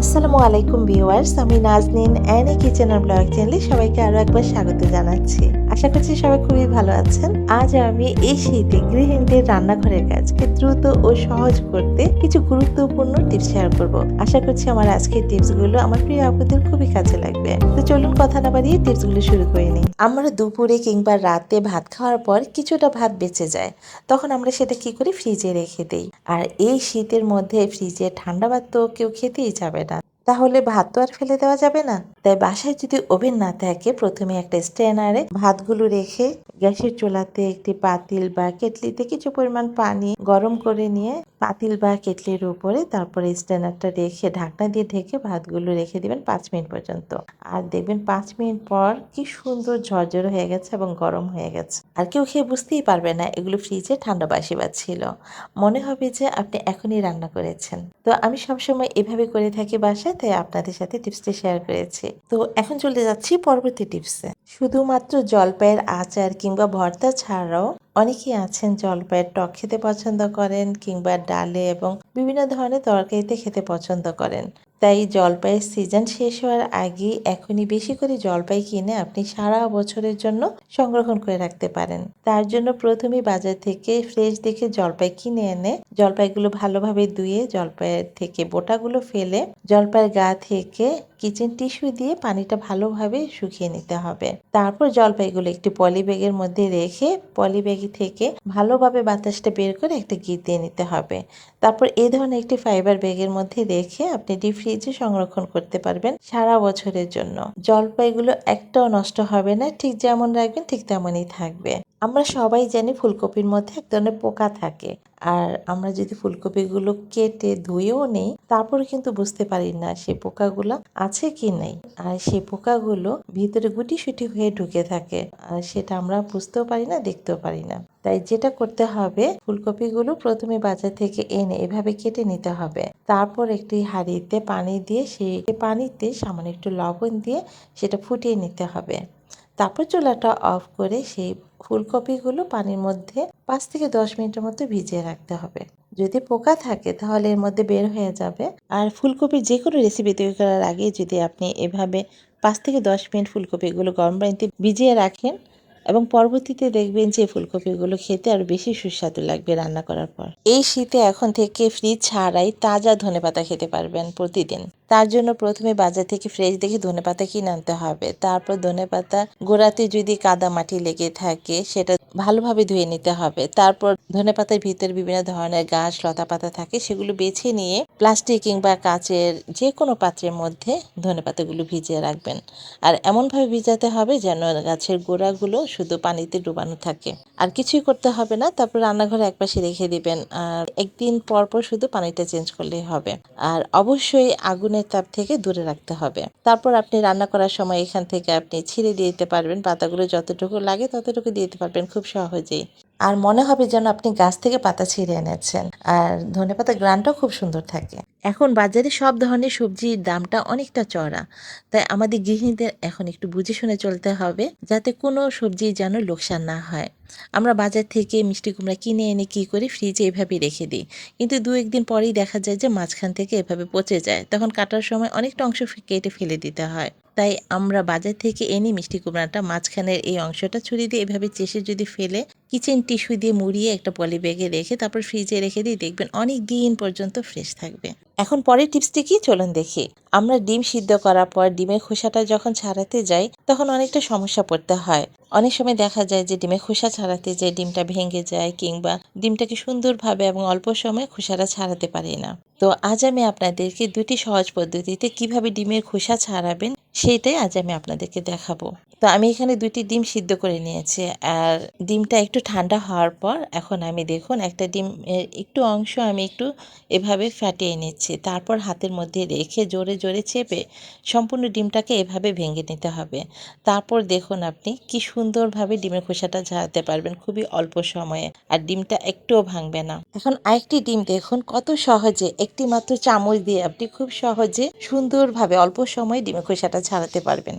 আসসালামু আলাইকুম ভিউয়ার্স আমি নাজনিন অ্যানি কিচেন ব্লগ চ্যানেলে সবাইকে আরও একবার স্বাগত জানাচ্ছি। আশা করছি সবাই খুবই ভালো আছেন। আজ আমি এই শীতে গৃহিণীদের রান্নাঘরের কাজকে দ্রুত ও সহজ করতে কিছু গুরুত্বপূর্ণ টিপস শেয়ার করব। আশা করছি আমার আজকের টিপসগুলো আমার প্রিয় আপুদের খুবই কাজে লাগবে। তো চলুন কথা না বাড়িয়ে টিপসগুলো শুরু করে নিই। আমরা দুপুরে কিংবা রাতে ভাত খাওয়ার পর কিছুটা ভাত বেঁচে যায়। তখন আমরা সেটা কি করি ফ্রিজে রেখে দেই। আর এই শীতের মধ্যে ফ্রিজে ঠান্ডা ভাত তো কেউ খেতেই যাবে না। তাহলে ভাত তো আর ফেলে দেওয়া যাবে না। তাই বাসায় যদি ওভেন না থাকে, প্রথমে একটা স্ট্যানারে ভাতগুলো রেখে গ্যাসের চুলাতে একটি পাতিল বা কেটলিতে কিছু পরিমাণ পানি গরম করে নিয়ে পাতিল বা কেটলির উপরে তারপরে স্ট্যান্ডারটা রেখে ঢাকনা দিয়ে ঢেকে ভাতগুলো রেখে দিবেন পাঁচ মিনিট পর্যন্ত। আর দেখবেন পাঁচ মিনিট পর কি সুন্দর ঝরঝর হয়ে গেছে এবং গরম হয়ে গেছে। আর কেউ খেয়ে বুঝতেই পারবে না এগুলো ফ্রিজে ঠান্ডা বাসি বা ছিল মনে হবে যে আপনি এখনই রান্না করেছেন। তো আমি সবসময় এভাবে করে থাকি বাসায় তাই আপনাদের সাথে টিপসটি শেয়ার করেছি। তো এখন চলে যাচ্ছি পরবর্তী টিপসে শুধুমাত্র জলপাইয়ের আচার কিংবা ভর্তা ছাড়াও অনেকেই আছেন জলপাইয়ের টক খেতে পছন্দ করেন কিংবা ডালে এবং বিভিন্ন ধরনের তরকারিতে খেতে পছন্দ করেন। তাই জলপাইয়ের সিজন শেষ হওয়ার আগেই এখনই বেশি করে জলপাই কিনে আপনি সারা বছরের জন্য সংরক্ষণ করে রাখতে পারেন। তার জন্য প্রথমে বাজার থেকে ফ্রেশ দেখে জলপাই কিনে এনে জলপাইগুলো ভালোভাবে ধুয়ে জলপাইয়ের থেকে বোটাগুলো ফেলে জলপাইয়ের গা থেকে কিচেন টিস্যু দিয়ে পানিটা ভালোভাবে শুকিয়ে নিতে হবে। তারপর জলপাইগুলো একটি পলি ব্যাগের মধ্যে রেখে পলি ব্যাগ থেকে ভালোভাবে বাতাসটা বের করে একটা গিট দিয়ে নিতে হবে। তারপর এই ধরনের একটি ফাইবার ব্যাগের মধ্যে রেখে আপনি ডিপ ফ্রিজে সংরক্ষণ করতে পারবেন সারা বছরের জন্য। জলপাইগুলো একটাও নষ্ট হবে না, ঠিক যেমন রাখবেন, ঠিক তেমনই থাকবে। আমরা সবাই জানি ফুলকপির মধ্যে এক ধরনের পোকা থাকে। আর আমরা যদি ফুলকপিগুলো কেটে ধুয়েও নেই, তারপরে কিন্তু বুঝতে পারি না সেই পোকাগুলো আছে কি নেই। আর সেই পোকাগুলো ভিতরে গুটি সুটি হয়ে ঢুকে থাকে। আর সেটা আমরা বুঝতেও পারি না, দেখতেও পারি না। তাই যেটা করতে হবে, ফুলকপিগুলো প্রথমে বাজার থেকে এনে এভাবে কেটে নিতে হবে। তারপর একটি হাঁড়িতে পানি দিয়ে সেই পানিতে সামান্য একটু লবণ দিয়ে সেটা ফুটিয়ে নিতে হবে। তারপর চুলাটা অফ করে সেই ফুলকপিগুলো পানির মধ্যে পাঁচ থেকে দশ মিনিটের মতো ভিজিয়ে রাখতে হবে। যদি পোকা থাকে তাহলে এর মধ্যে বের হয়ে যাবে। আর ফুলকপির যে কোনো রেসিপি তৈরি করার আগে যদি আপনি এভাবে পাঁচ থেকে দশ মিনিট ফুলকপিগুলো গরম পানিতে ভিজিয়ে রাখেন এবং পরবর্তীতে দেখবেন যে ফুলকপিগুলো খেতে আরও বেশি সুস্বাদু লাগবে রান্না করার পর। এই শীতে এখন থেকে ফ্রিজ ছাড়াই তাজা ধনেপাতা খেতে পারবেন প্রতিদিন। তার জন্য প্রথমে বাজার থেকে ফ্রেশ দেখে ধনেপাতা কিনে আনতে হবে। তারপর ধনেপাতা গোড়াতে যদি কাদা মাটি লেগে থাকে, সেটা ভালোভাবে ধুয়ে নিতে হবে। তারপর ধনেপাতার ভিতরে বিভিন্ন ধরনের গাছ লতা পাতা থাকে, সেগুলো বেছে নিয়ে প্লাস্টিক কিংবা কাচের যে কোনো পাত্রের মধ্যে ধনেপাতাগুলো ভিজিয়ে রাখবেন। আর এমনভাবে ভিজাতে হবে যেন গাছের গোড়াগুলো শুধু পানিতে ডুবানো থাকে। আর কিছুই করতে হবে না, তারপর রান্নাঘরে একপাশে রেখে দিবেন। আর একদিন পর পর শুধু পানিটা চেঞ্জ করলেই হবে। আর অবশ্যই আগুনের তাপ থেকে দূরে রাখতে হবে। তারপর আপনি রান্না করার সময় এখান থেকে আপনি ছিঁড়ে দিয়ে দিতে পারবেন। পাতাগুলো যতটুকু লাগে ততটুকু দিয়ে দিতে পারবেন খুব সহজেই। আর মনে হবে যেন আপনি গাছ থেকে পাতা ছিঁড়ে এনেছেন। আর ধনে পাতা গ্রানটাও খুব সুন্দর থাকে। এখন বাজারে সব ধরনের সবজির দামটা অনেকটা চড়া। তাই আমাদের গৃহিণীদের এখন একটু বুঝে শুনে চলতে হবে যাতে কোনো সবজি যেন লোকসান না হয়। আমরা বাজার থেকে মিষ্টি কুমড়া কিনে এনে কি করি? ফ্রিজে এভাবে রেখে দিই। কিন্তু দু একদিন পরেই দেখা যায় যে মাঝখান থেকে এভাবে পচে যায়। তখন কাটার সময় অনেকটা অংশ কেটে ফেলে দিতে হয়। তাই আমরা বাজার থেকে এনে মিষ্টি কুমড়াটা মাঝখানের এই অংশটা ছুরি দিয়ে এভাবে চেষে যদি ফেলে কিচেন টিস্যু দিয়ে মুড়িয়ে একটা পলি ব্যাগে রেখে তারপর ফ্রিজে রেখে দিই, দেখবেন অনেক দিন পর্যন্ত ফ্রেশ থাকবে। এখন পরের টিপসটি কি? চলুন দেখি। আমরা ডিম সিদ্ধ করার পর ডিমের খোসাটা যখন ছাড়াতে যাই, তখন অনেকটা সমস্যা পড়তে হয়। অনেক সময় দেখা যায় যে ডিমের খোসা ছাড়াতে যে ডিমটা ভেঙে যায় কিংবা ডিমটাকে সুন্দরভাবে এবং অল্প সময়ে খোসাটা ছাড়াতে পারি না। তো আজ আমি আপনাদেরকে দুটি সহজ পদ্ধতিতে কীভাবে ডিমের খোসা ছাড়াবেন, সেইটাই আজ আমি আপনাদেরকে দেখাবো। তো আমি এখানে দুটি ডিম সিদ্ধ করে নিয়েছি। আর ডিমটা একটু ঠান্ডা হওয়ার পর এখন আমি দেখুন একটা ডিম একটু অংশ আমি একটু এভাবে ফাটিয়ে নিচ্ছি। তারপর হাতের মধ্যে রেখে জোরে জোরে চেপে সম্পূর্ণ ডিমটাকে এভাবে ভেঙে নিতে হবে। তারপর দেখুন আপনি কি সুন্দরভাবে ডিমের খোসাটা ঝাড়াতে পারবেন খুবই অল্প সময়ে আর ডিমটা একটুও ভাঙবে না। এখন আরেকটি ডিম দেখুন কত সহজে একটি মাত্র চামচ দিয়ে আপনি খুব সহজে সুন্দরভাবে অল্প সময়ে ডিমের খোসাটা ছাড়াতে পারবেন।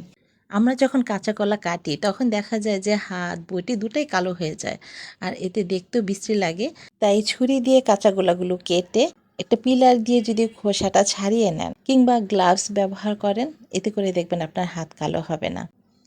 আমরা যখন কাঁচা কলা কাটি, তখন দেখা যায় যে হাত বটি দুটাই কালো হয়ে যায় আর এতে দেখতেও বিশ্রী লাগে। তাই ছুরি দিয়ে কাঁচা গোলাগুলো কেটে একটা পিলার দিয়ে যদি খোসাটা ছাড়িয়ে নেন কিংবা গ্লাভস ব্যবহার করেন, এতে করে দেখবেন আপনার হাত কালো হবে না।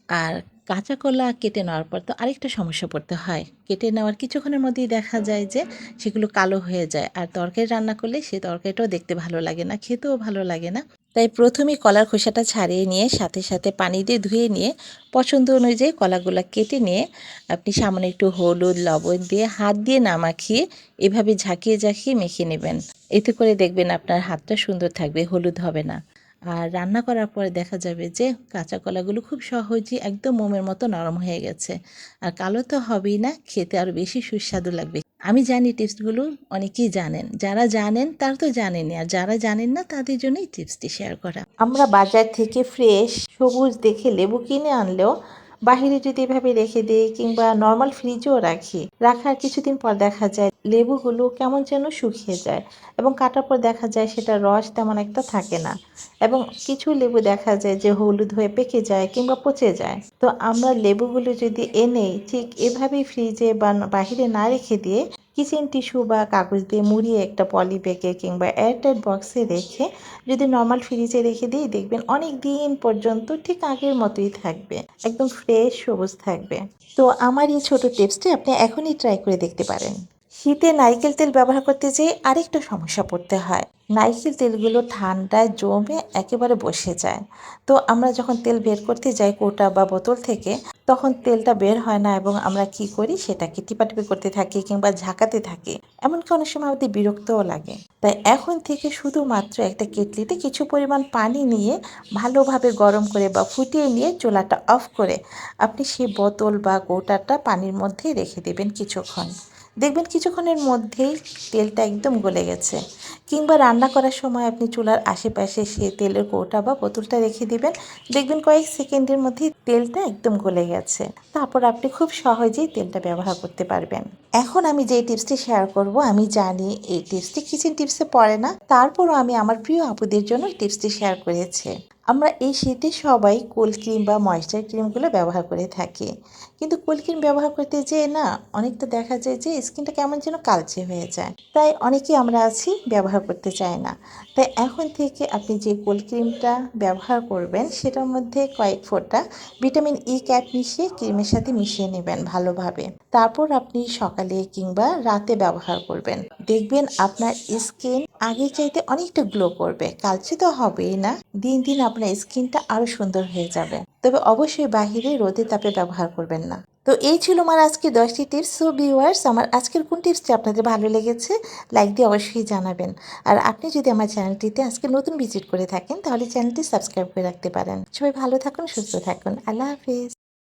আর কাঁচা কলা কেটে নেওয়ার পর তো আরেকটা সমস্যা পড়তে হয়। কেটে নেওয়ার কিছুক্ষণের মধ্যেই দেখা যায় যে সেগুলো কালো হয়ে যায় আর তরকারি রান্না করলে সে তরকারিটাও দেখতে ভালো লাগে না, খেতেও ভালো লাগে না। তাই প্রথমে কলার খোসাটা ছাড়িয়ে নিয়ে, সাথে সাথে পানি দিয়ে ধুয়ে নিয়ে, পছন্দ অনুযায়ী কলাগুলো কেটে নিয়ে আপনি সামান্য একটু হলুদ, লবণ দিয়ে হাত দিয়ে না মাখিয়ে এভাবে ঝাঁকিয়ে ঝাঁকিয়ে মেখে নেবেন। এতে করে দেখবেন আপনার হাতটা সুন্দর থাকবে, হলুদ হবে না। আর রান্না করার পরে দেখা যাবে যে কাঁচা কলাগুলো খুব সহজেই একদম মোমের মতো নরম হয়ে গেছে। আর কালো তো হবেই না, খেতে আরও বেশি সুস্বাদু লাগবে। আমি জানি টিপসগুলো অনেকেই জানেন। যারা জানেন তারা তো জানেনই, আর যারা জানেন না তাদের জন্যই টিপসটি শেয়ার করা। আমরা বাজার থেকে ফ্রেশ সবুজ দেখে লেবু কিনে আনলেও বাহিরে যদি এভাবে রেখে দিই কিংবা নর্মাল ফ্রিজেও রাখি, রাখার কিছুদিন পর দেখা যায় লেবুগুলো কেমন যেন শুকিয়ে যায় এবং কাটার পর দেখা যায় সেটা রস তেমন একটা থাকে না এবং কিছু লেবু দেখা যায় যে হলুদ হয়ে পেকে যায় কিংবা পচে যায়। তো আমরা লেবুগুলো যদি এনে ঠিক এভাবেই ফ্রিজে বা বাহিরে না রেখে দিয়ে কিচেন টিস্যু বা কাগজ দিয়ে মুড়িয়ে একটা পলি ব্যাগে কিংবা এয়ারটাইট বক্সে রেখে যদি নর্মাল ফ্রিজে রেখে দিই, দেখবেন অনেক দিন পর্যন্ত ঠিক আগের মতোই থাকবে। একদম ফ্রেশ সবুজ থাকবে। তো আমার এই ছোট টিপসটি আপনি এখনই ট্রাই করে দেখতে পারেন। শীতে নারকেল তেল ব্যবহার করতে যেয়ে আরেকটা সমস্যা পড়তে হয়। নারকেল তেলগুলো ঠান্ডায় জমে একেবারে বসে যায়। তো আমরা যখন তেল বের করতে যাই কোটা বা বোতল থেকে তখন তেলটা বের হয় না এবং আমরা কি করি? সেটাকে টিপাটিপি করতে থাকি কিংবা ঝাঁকাতে থাকি। এমনকি অনেক সময় আমাদের বিরক্তও লাগে। তাই এখন থেকে শুধুমাত্র একটা কেটলিতে কিছু পরিমাণ পানি নিয়ে ভালোভাবে গরম করে বা ফুটিয়ে নিয়ে চোলাটা অফ করে আপনি সেই বোতল বা গোটাটা পানির মধ্যে রেখে দেবেন কিছুক্ষণ। দেখবেন কিছুক্ষণের মধ্যেই তেলটা একদম গলে গেছে। কিংবা রান্না করার সময় আপনি চুলার আশেপাশে সে তেলের কৌটা বা বোতলটা রেখে দিবেন। দেখবেন কয়েক সেকেন্ডের মধ্যেই তেলটা একদম গলে গেছে। তারপর আপনি খুব সহজেই তেলটা ব্যবহার করতে পারবেন। এখন আমি যে টিপসটি শেয়ার করব, আমি জানি এই টিপসটি কিচেন টিপসে পড়ে না। তারপরও আমি আমার প্রিয় আপুদের জন্য টিপসটি শেয়ার করেছি। আমরা এই শীতে সবাই কোল্ড ক্রিম বা ময়েশ্চার ক্রিমগুলো ব্যবহার করে থাকি। কিন্তু কোল্ড ক্রিম ব্যবহার করতে যেয়ে না অনেকটা দেখা যায় যে স্কিনটা কেমন যেন কালচে হয়ে যায়। তাই অনেকেই আমরা আছি ব্যবহার করতে চায় না। তাই এখন থেকে আপনি যে কোল্ড ক্রিমটা ব্যবহার করবেন সেটার মধ্যে কয়েক ফোঁটা ভিটামিন ই ক্যাপ মিশিয়ে ক্রিমের সাথে মিশিয়ে নেবেন ভালোভাবে। তারপর আপনি সকালে কিংবা রাতে ব্যবহার করবেন। দেখবেন আপনার স্কিন আগের চাইতে অনেকটা গ্লো করবে। কালচে তো হবেই না। দিন দিন আপনার স্কিনটা আরও সুন্দর হয়ে যাবে। তবে অবশ্যই বাহিরে রোদে তাপে ব্যবহার করবেন না। তো এই ছিল আমার আজকে দশটি টিপস সো ভিউয়ার্স আমার আজকের কোন টিপসটি আপনাদের ভালো লেগেছে লাইক দিয়ে অবশ্যই জানাবেন। আর আপনি যদি আমার চ্যানেলটিতে আজকে নতুন ভিজিট করে থাকেন, তাহলে চ্যানেলটি সাবস্ক্রাইব করে রাখতে পারেন। সবাই ভালো থাকুন, সুস্থ থাকুন। আল্লাহ হাফিজ।